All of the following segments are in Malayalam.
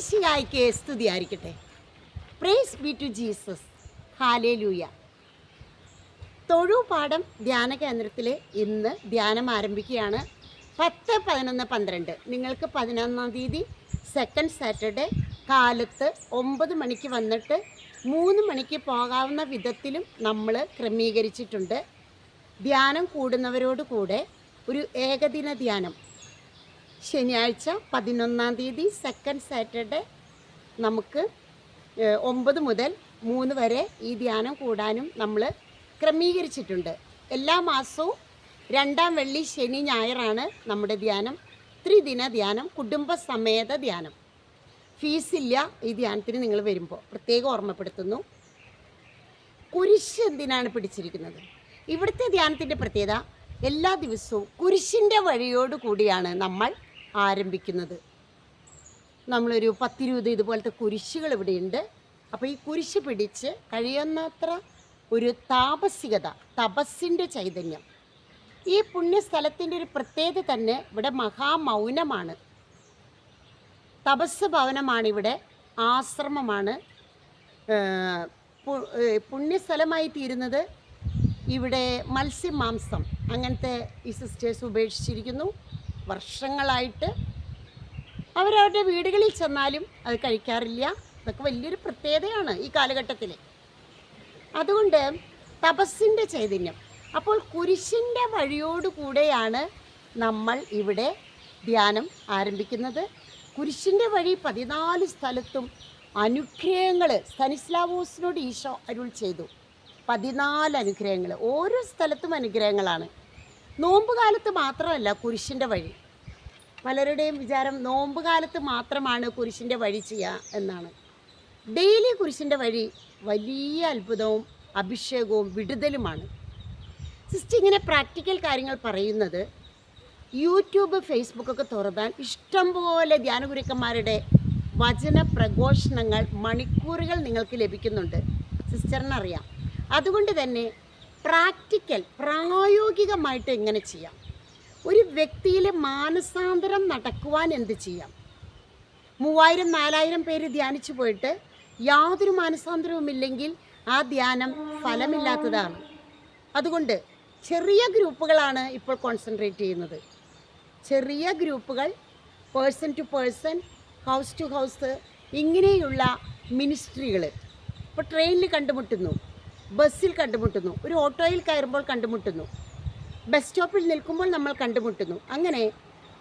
ഈശോമിശിഹായ്ക്ക് സ്തുതിയായിരിക്കട്ടെ പ്രേസ് ബി ടു ജീസസ് ഹാലേ ലൂയ തൊഴുപാഠം ധ്യാന കേന്ദ്രത്തിൽ ഇന്ന് ധ്യാനം ആരംഭിക്കുകയാണ്. പത്ത് പതിനൊന്ന് പന്ത്രണ്ട്. നിങ്ങൾക്ക് പതിനൊന്നാം തീയതി സെക്കൻഡ് സാറ്റർഡേ കാലത്ത് ഒമ്പത് മണിക്ക് വന്നിട്ട് മൂന്ന് മണിക്ക് പോകാവുന്ന വിധത്തിലും നമ്മൾ ക്രമീകരിച്ചിട്ടുണ്ട്. ധ്യാനം കൂടുന്നവരോട് കൂടെ ഒരു ഏകദിന ധ്യാനം ശനിയാഴ്ച പതിനൊന്നാം തീയതി സെക്കൻഡ് സാറ്റർഡേ നമുക്ക് ഒമ്പത് മുതൽ മൂന്ന് വരെ ഈ ധ്യാനം കൂടാനും നമ്മൾ ക്രമീകരിച്ചിട്ടുണ്ട്. എല്ലാ മാസവും രണ്ടാം വെള്ളി ശനി ഞായറാണ് നമ്മുടെ ധ്യാനം. ത്രിദിന ധ്യാനം കുടുംബസമേത ധ്യാനം. ഫീസില്ല ഈ ധ്യാനത്തിന് നിങ്ങൾ വരുമ്പോൾ പ്രത്യേകം ഓർമ്മപ്പെടുത്തുന്നു. കുരിശ് എന്തിനാണ് പിടിച്ചിരിക്കുന്നത്? ഇവിടുത്തെ ധ്യാനത്തിന്റെ പ്രത്യേകത എല്ലാ ദിവസവും കുരിശിന്റെ വഴിയോട് കൂടിയാണ് നമ്മൾ ആരംഭിക്കുന്നത്. നമ്മളൊരു പത്തിരുപത് ഇതുപോലത്തെ കുരിശുകൾ ഇവിടെയുണ്ട്. അപ്പോൾ ഈ കുരിശ് പിടിച്ച് കഴിയുന്നത്ര ഒരു താപസികത തപസ്സിന്റെ ചൈതന്യം. ഈ പുണ്യസ്ഥലത്തിന്റെ ഒരു പ്രത്യേകത തന്നെ ഇവിടെ മഹാമൗനമാണ്. തപസ് ഭവനമാണിവിടെ ആശ്രമമാണ്. ഏഹ് പു- ഏഹ് പുണ്യസ്ഥലമായി തീരുന്നത് ഇവിടെ മത്സ്യമാംസം. അങ്ങനത്തെ ഈ സിസ്റ്റേഴ്സ് ഉപേക്ഷിച്ചിരിക്കുന്നു. വർഷങ്ങളായിട്ട് അവരവരുടെ വീടുകളിൽ ചെന്നാലും അത് കഴിക്കാറില്ല. അതൊക്കെ വലിയൊരു പ്രത്യേകതയാണ് ഈ കാലഘട്ടത്തിൽ അതുകൊണ്ട് തപസ്സിന്റെ ചൈതന്യം. അപ്പോൾ കുരിശിന്റെ വഴിയോടുകൂടെയാണ് നമ്മൾ ഇവിടെ ധ്യാനം ആരംഭിക്കുന്നത്. കുരിശിന്റെ വഴി പതിനാല് സ്ഥലത്തും അനുഗ്രഹങ്ങൾ സ്തനിസ്ലാവോസിനോട് ഈശോ അരുൾ ചെയ്തു. പതിനാല് അനുഗ്രഹങ്ങൾ ഓരോ സ്ഥലത്തും അനുഗ്രഹങ്ങളാണ്. നോമ്പ് കാലത്ത് മാത്രമല്ല കുരിശിന്റെ വഴി. പലരുടെയും വിചാരം നോമ്പ് കാലത്ത് മാത്രമാണ് കുരിശിന്റെ വഴി ചെയ്യുക എന്നാണ്. ഡെയിലി കുരിശിന്റെ വഴി വലിയ അത്ഭുതവും അഭിഷേകവും വിടുതലുമാണ്. സിസ്റ്റർ ഇങ്ങനെ പ്രാക്ടിക്കൽ കാര്യങ്ങൾ പറയുന്നത് യൂട്യൂബ് ഫേസ്ബുക്കൊക്കെ തുറന്നാൽ ഇഷ്ടംപോലെ ധ്യാനഗുരുക്കന്മാരുടെ വചന പ്രഘോഷണങ്ങൾ മണിക്കൂറുകൾ നിങ്ങൾക്ക് ലഭിക്കുന്നുണ്ട്. സിസ്റ്ററിനറിയാം. അതുകൊണ്ട് തന്നെ പ്രാക്ടിക്കൽ പ്രായോഗികമായിട്ട് എങ്ങനെ ചെയ്യാം. ഒരു വ്യക്തിയിലെ മാനസാന്തരം നടക്കുവാൻ എന്ത് ചെയ്യാം? മൂവായിരം നാലായിരം പേര് ധ്യാനിച്ചു പോയിട്ട് യാതൊരു മാനസാന്തരവുമില്ലെങ്കിൽ ആ ധ്യാനം ഫലമില്ലാത്തതാണ്. അതുകൊണ്ട് ചെറിയ ഗ്രൂപ്പുകളാണ് ഇപ്പോൾ കോൺസെൻട്രേറ്റ് ചെയ്യുന്നത്. ചെറിയ ഗ്രൂപ്പുകൾ person to person house to house ഇങ്ങനെയുള്ള മിനിസ്ട്രികൾ ഇപ്പോൾ ട്രെയിനിൽ കണ്ടുമുട്ടുന്നു. ബസ്സിൽ കണ്ടുമുട്ടുന്നു. ഒരു ഓട്ടോയിൽ കയറുമ്പോൾ കണ്ടുമുട്ടുന്നു. ബസ് സ്റ്റോപ്പിൽ നിൽക്കുമ്പോൾ നമ്മൾ കണ്ടുമുട്ടുന്നു. അങ്ങനെ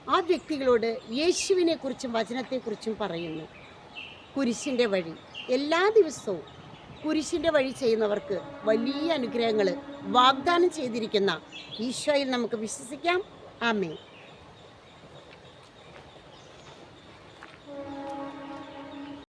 ആ വ്യക്തികളോട് യേശുവിനെക്കുറിച്ചും വചനത്തെക്കുറിച്ചും പറയുന്നു. കുരിശിന്റെ വഴി. എല്ലാ ദിവസവും കുരിശിന്റെ വഴി ചെയ്യുന്നവർക്ക് വലിയ അനുഗ്രഹങ്ങൾ വാഗ്ദാനം ചെയ്തിരിക്കുന്ന ഈശോയിൽ നമുക്ക് വിശ്വസിക്കാം. ആമേ